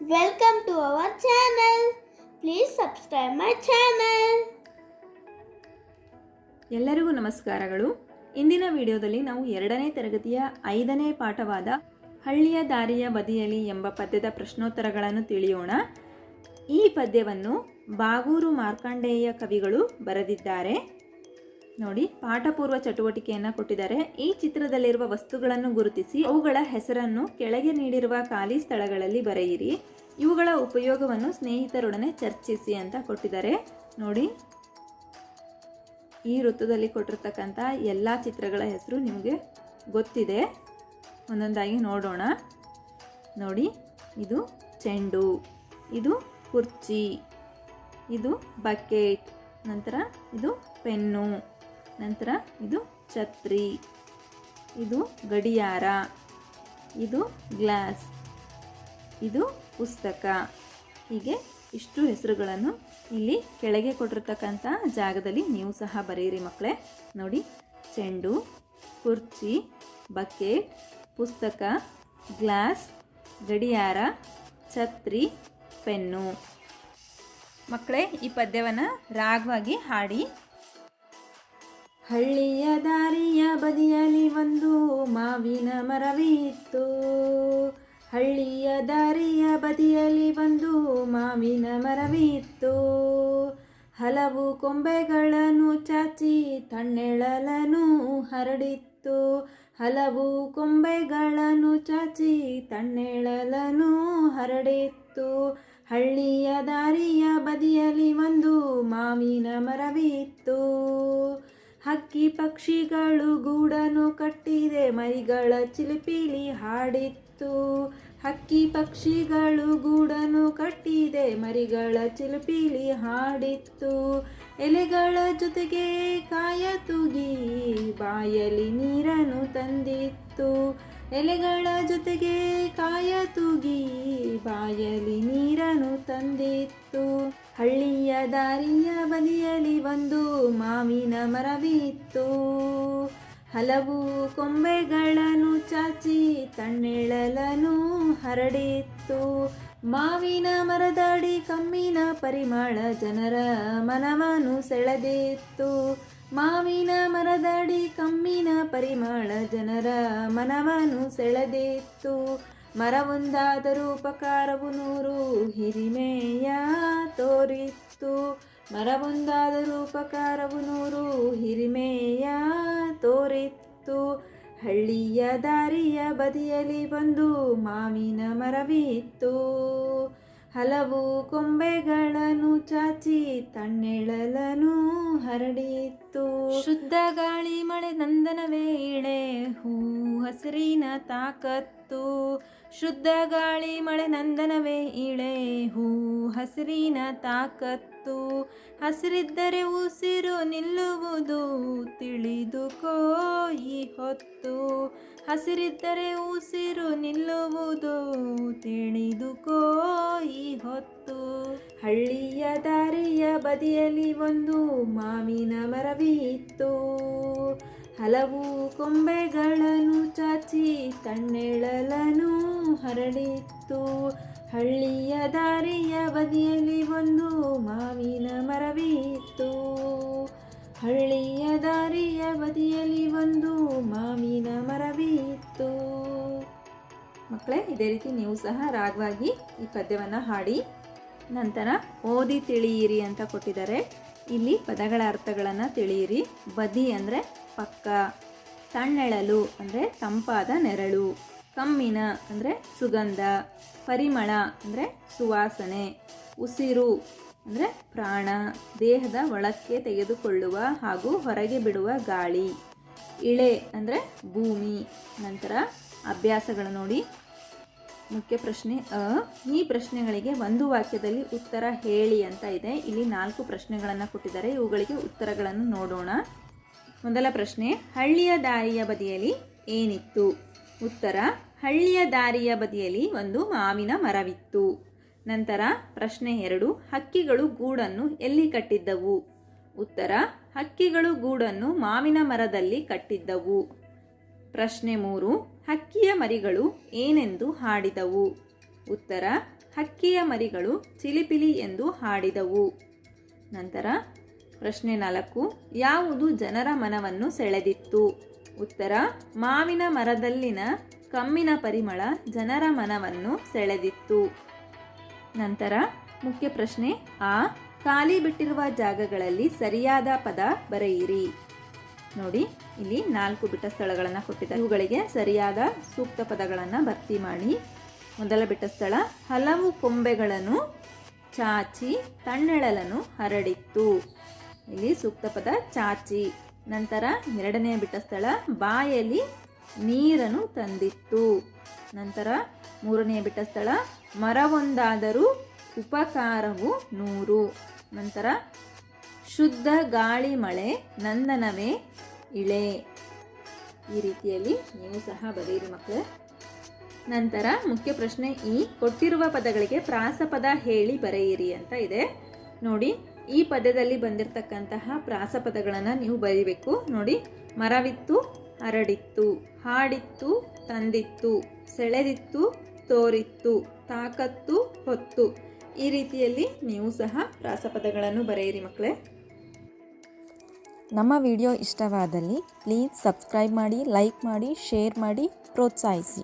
Welcome to our channel. Please subscribe my channel. ಎಲ್ಲರಿಗೂ ನಮಸ್ಕಾರಗಳು ಇಂದಿನ ವಿಡಿಯೋದಲ್ಲಿ ನಾವು ಎರಡನೇ ತರಗತಿಯ ಐದನೇ ಪಾಠವಾದ ಹಳ್ಳಿಯ ದಾರಿಯ ಬದಿಯಲಿ ಎಂಬ ಪದ್ಯದ ಪ್ರಶ್ನೋತ್ತರಗಳನ್ನು ತಿಳಿಯೋಣ ಈ ಪದ್ಯವನ್ನು ಬಾಗೂರು ಮಾರ್ಕಂಡೇಯ ಕವಿಗಳು ಬರೆದಿದ್ದಾರೆ ನೋಡಿ, ಪಾಠಪೂರ್ವ ಚಟುವಟಿಕೆಯನ್ನು ಕೊಟ್ಟಿದ್ದಾರೆ. ಈ ಚಿತ್ರದಲ್ಲಿರುವ ವಸ್ತುಗಳನ್ನು ಗುರುತಿಸಿ, ಅವುಗಳ ಹೆಸರನ್ನು ಕೆಳಗೆ ನೀಡಿರುವ ಖಾಲಿ ಸ್ಥಳಗಳಲ್ಲಿ ಬರೆಯಿರಿ. ಇವುಗಳ ಉಪಯೋಗವನ್ನು ಸ್ನೇಹಿತರೊಡನೆ ಚರ್ಚಿಸಿ ಅಂತ ಕೊಟ್ಟಿದ್ದಾರೆ. ನೋಡಿ, ಈ ವೃತ್ತದಲ್ಲಿ ಕೊಟ್ಟಿರ್ತಕ್ಕಂಥ ಎಲ್ಲ ಚಿತ್ರಗಳ ಹೆಸರು ನಿಮಗೆ ಗೊತ್ತಿದೆ. ಒಂದೊಂದಾಗಿ ನೋಡೋಣ. ನೋಡಿ, ಇದು ಚೆಂಡು, ಇದು ಕುರ್ಚಿ, ಇದು ಬಕೆಟ್, ನಂತರ ಇದು ಪೆನ್ನು. ನಂತರ ಇದು ಛತ್ರಿ, ಇದು ಗಡಿಯಾರ, ಇದು ಗ್ಲಾಸ್, ಇದು ಪುಸ್ತಕ. ಹೀಗೆ ಇಷ್ಟು ಹೆಸರುಗಳನ್ನು ಇಲ್ಲಿ ಕೆಳಗೆ ಕೊಟ್ಟಿರ್ತಕ್ಕಂಥ ಜಾಗದಲ್ಲಿ ನೀವು ಸಹ ಬರೆಯಿರಿ ಮಕ್ಕಳೇ. ನೋಡಿ, ಚೆಂಡು, ಕುರ್ಚಿ, ಬಕೆಟ್, ಪುಸ್ತಕ, ಗ್ಲಾಸ್, ಗಡಿಯಾರ, ಛತ್ರಿ, ಪೆನ್ನು. ಮಕ್ಕಳೇ, ಈ ಪದ್ಯವನ್ನು ರಾಗವಾಗಿ ಹಾಡಿ ಹಳ್ಳಿಯ ದಾರಿಯ ಬದಿಯಲ್ಲಿ ಒಂದು ಮಾವಿನ ಮರವಿತ್ತು ಹಳ್ಳಿಯ ದಾರಿಯ ಬದಿಯಲ್ಲಿ ಒಂದು ಮಾವಿನ ಮರವಿತ್ತು ಹಲವು ಕೊಂಬೆಗಳನ್ನು ಚಾಚಿ ತಣ್ಣೆಳಲನು ಹರಡಿತ್ತು. ಹಲವು ಕೊಂಬೆಗಳನ್ನು ಚಾಚಿ ತಣ್ಣೆಳಲನು ಹರಡಿತ್ತು. ಹಳ್ಳಿಯ ದಾರಿಯ ಬದಿಯಲ್ಲಿ ಒಂದು ಮಾವಿನ ಮರವಿತ್ತು ಹಕ್ಕಿ ಪಕ್ಷಿಗಳು ಗೂಡನ್ನು ಕಟ್ಟಿದೆ, ಮರಿಗಳ ಚಿಲಿಪಿಲಿ ಹಾಡಿತ್ತು. ಹಕ್ಕಿ ಪಕ್ಷಿಗಳು ಗೂಡನ್ನು ಕಟ್ಟಿದೆ, ಮರಿಗಳ ಚಿಲಿಪಿಲಿ ಹಾಡಿತ್ತು. ಎಲೆಗಳ ಜೊತೆಗೆ ಕಾಯ ತೂಗಿ ಬಾಯಲಿ ನೀರನ್ನು ತಂದಿತ್ತು. ಎಲೆಗಳ ಜೊತೆಗೆ ಕಾಯ ತೂಗಿ ಬಾಯಲಿ ನೀರನ್ನು ತಂದಿತ್ತು. ಹಳ್ಳಿಯ ದಾರಿಯ ಬದಿಯಲ್ಲಿ ಒಂದು ಮಾವಿನ ಮರವಿತ್ತು. ಹಲವು ಕೊಂಬೆಗಳನ್ನು ಚಾಚಿ ತಣ್ಣೆಳಲನು ಹರಡಿತ್ತು. ಮಾವಿನ ಮರದಡಿ ಕಮ್ಮಿನ ಪರಿಮಳ ಜನರ ಮನವನ್ನು ಸೆಳೆದಿತ್ತು. ಮಾವಿನ ಮರದಡಿ ಕಮ್ಮಿನ ಪರಿಮಳ ಜನರ ಮನವನ್ನು ಸೆಳೆದಿತ್ತು. ಮರವೊಂದಾದರೂ ಉಪಕಾರವು ನೂರು, ಹಿರಿಮೆಯ ತೋರಿತ್ತು. ಮರವೊಂದಾದರೂ ಉಪಕಾರವು ನೂರು, ಹಿರಿಮೆಯ ತೋರಿತ್ತು. ಹಳ್ಳಿಯ ದಾರಿಯ ಬದಿಯಲ್ಲಿ ಬಂದು ಮಾವಿನ ಮರವಿತ್ತು. ಹಲವು ಕೊಂಬೆಗಳನ್ನು ಚಾಚಿ ತಣ್ಣೆಳಲನು ಹರಡಿತ್ತು. ಶುದ್ಧ ಗಾಳಿ ಮಳೆ ನಂದನವೇ ಇಳೆ ಹೂ ಹಸಿರಿನ ತಾಕತ್ತು. ಶುದ್ಧ ಗಾಳಿ ಮಳೆ ನಂದನವೇ ಇಳೆ ಹೂ ಹಸಿರಿನ ತಾಕತ್ತು. ಹಸಿರಿದ್ದರೆ ಉಸಿರು ನಿಲ್ಲುವುದು ತಿಳಿದುಕೋ ಈ ಹೊತ್ತು. ಹಸಿರಿದ್ದರೆ ಉಸಿರು ನಿಲ್ಲುವುದು ತಿಳಿದುಕೋ ಈ ಹೊತ್ತು. ಹಳ್ಳಿಯ ದಾರಿಯ ಬದಿಯಲ್ಲಿ ಒಂದು ಮಾವಿನ ಮರವಿತ್ತು ಹಲವು ಕೊಂಬೆಗಳನ್ನು ಚಾಚಿ ತಣ್ಣೆಳಲನು ಹರಡಿತ್ತು. ಹಳ್ಳಿಯ ದಾರಿಯ ಬದಿಯಲ್ಲಿ ಒಂದು ಮಾವಿನ ಮರವಿತ್ತು ದಾರಿಯ ಬದಿಯಲ್ಲಿ ಒಂದು ಮಾವಿನ ಮರವಿತ್ತು ಮಕ್ಕಳೇ, ಇದೇ ರೀತಿ ನೀವು ಸಹ ರಾಗವಾಗಿ ಈ ಪದ್ಯವನ್ನು ಹಾಡಿ ನಂತರ ಓದಿ ತಿಳಿಯಿರಿ ಅಂತ ಕೊಟ್ಟಿದ್ದಾರೆ. ಇಲ್ಲಿ ಪದಗಳ ಅರ್ಥಗಳನ್ನು ತಿಳಿಯಿರಿ. ಬದಿ ಅಂದರೆ ಪಕ್ಕ, ತಣ್ಣೆಳಲು ಅಂದರೆ ತಂಪಾದ ನೆರಳು, ಕಮ್ಮಿನ ಅಂದರೆ ಸುಗಂಧ, ಪರಿಮಳ ಅಂದರೆ ಸುವಾಸನೆ, ಉಸಿರು ಅಂದರೆ ಪ್ರಾಣ, ದೇಹದ ಒಳಕ್ಕೆ ತೆಗೆದುಕೊಳ್ಳುವ ಹಾಗೂ ಹೊರಗೆ ಬಿಡುವ ಗಾಳಿ. ಇಳೆ ಅಂದರೆ ಭೂಮಿ. ನಂತರ ಅಭ್ಯಾಸಗಳು ನೋಡಿ. ಮುಖ್ಯ ಪ್ರಶ್ನೆ ಅ. ಈ ಪ್ರಶ್ನೆಗಳಿಗೆ ಒಂದು ವಾಕ್ಯದಲ್ಲಿ ಉತ್ತರ ಹೇಳಿ ಅಂತ ಇದೆ. ಇಲ್ಲಿ ನಾಲ್ಕು ಪ್ರಶ್ನೆಗಳನ್ನು ಕೊಟ್ಟಿದ್ದಾರೆ. ಇವುಗಳಿಗೆ ಉತ್ತರಗಳನ್ನು ನೋಡೋಣ. ಮೊದಲ ಪ್ರಶ್ನೆ, ಹಳ್ಳಿಯ ದಾರಿಯ ಬದಿಯಲ್ಲಿ ಏನಿತ್ತು? ಉತ್ತರ, ಹಳ್ಳಿಯ ದಾರಿಯ ಬದಿಯಲ್ಲಿ ಒಂದು ಮಾವಿನ ಮರವಿತ್ತು. ನಂತರ ಪ್ರಶ್ನೆ ಎರಡು, ಹಕ್ಕಿಗಳು ಗೂಡನ್ನು ಎಲ್ಲಿ ಕಟ್ಟಿದ್ದವು? ಉತ್ತರ, ಹಕ್ಕಿಗಳು ಗೂಡನ್ನು ಮಾವಿನ ಮರದಲ್ಲಿ ಕಟ್ಟಿದ್ದವು. ಪ್ರಶ್ನೆ ಮೂರು, ಹಕ್ಕಿಯ ಮರಿಗಳು ಏನೆಂದು ಹಾಡಿದವು? ಉತ್ತರ, ಹಕ್ಕಿಯ ಮರಿಗಳು ಚಿಲಿಪಿಲಿ ಎಂದು ಹಾಡಿದವು. ನಂತರ ಪ್ರಶ್ನೆ ನಾಲ್ಕು, ಯಾವುದು ಜನರ ಮನವನ್ನು ಸೆಳೆದಿತ್ತು? ಉತ್ತರ, ಮಾವಿನ ಮರದಲ್ಲಿನ ಕಮ್ಮಿನ ಪರಿಮಳ ಜನರ ಮನವನ್ನು ಸೆಳೆದಿತ್ತು. ನಂತರ ಮುಖ್ಯ ಪ್ರಶ್ನೆ, ಆ, ಖಾಲಿ ಬಿಟ್ಟಿರುವ ಜಾಗಗಳಲ್ಲಿ ಸರಿಯಾದ ಪದ ಬರೆಯಿರಿ. ನೋಡಿ, ಇಲ್ಲಿ ನಾಲ್ಕು ಬಿಟ್ಟ ಸ್ಥಳಗಳನ್ನು ಕೊಟ್ಟಿದ್ದಾರೆ. ಇವುಗಳಿಗೆ ಸರಿಯಾದ ಸೂಕ್ತ ಪದಗಳನ್ನು ಭರ್ತಿ ಮಾಡಿ. ಮೊದಲ ಬಿಟ್ಟ ಸ್ಥಳ, ಹಲವು ಕೊಂಬೆಗಳನ್ನು ಚಾಚಿ ತಣ್ಣೆಳಲನ್ನು ಹರಡಿತ್ತು. ಇಲ್ಲಿ ಸೂಕ್ತ ಪದ ಚಾಚಿ. ನಂತರ ಎರಡನೆಯ ಬಿಟ್ಟ ಸ್ಥಳ, ಬಾಯಲ್ಲಿ ನೀರನ್ನು ತಂದಿತ್ತು. ನಂತರ ಮೂರನೆಯ ಬಿಟ್ಟ ಸ್ಥಳ ಮರವೊಂದಾದರೂ ಉಪಕಾರವು ನೂರು. ನಂತರ, ಶುದ್ಧ ಗಾಳಿ ಮಳೆ, ನಂದನವೇ ಇಳೆ. ಈ ರೀತಿಯಲ್ಲಿ ನೀವು ಸಹ ಬರೆಯಿರಿ ಮಕ್ಕಳೇ. ನಂತರ, ಮುಖ್ಯ ಪ್ರಶ್ನೆ ಈ, ಕೊಟ್ಟಿರುವ ಪದಗಳಿಗೆ ಪ್ರಾಸಪದ ಹೇಳಿ ಬರೆಯಿರಿ ಅಂತ ಇದೆ. ನೋಡಿ, ಈ ಪದ್ಯದಲ್ಲಿ ಬಂದಿರತಕ್ಕಂತಹ ಪ್ರಾಸಪದಗಳನ್ನು ನೀವು ಬರೀಬೇಕು. ನೋಡಿ, ಮರವಿತ್ತು, ಹರಡಿತ್ತು, ಹಾಡಿತ್ತು, ತಂದಿತ್ತು, ಸೆಳೆದಿತ್ತು ತೋರಿತ್ತು, ತಾಕತ್ತು ಹೊತ್ತು. ಈ ರೀತಿಯಲ್ಲಿ ನೀವು ಸಹ ಪ್ರಾಸಪದಗಳನ್ನು ಬರೆಯಿರಿ ಮಕ್ಕಳೇ. ನಮ್ಮ ವಿಡಿಯೋ ಇಷ್ಟವಾದಲ್ಲಿ ಪ್ಲೀಸ್ ಸಬ್ಸ್ಕ್ರೈಬ್ ಮಾಡಿ, ಲೈಕ್ ಮಾಡಿ, ಶೇರ್ ಮಾಡಿ, ಪ್ರೋತ್ಸಾಹಿಸಿ.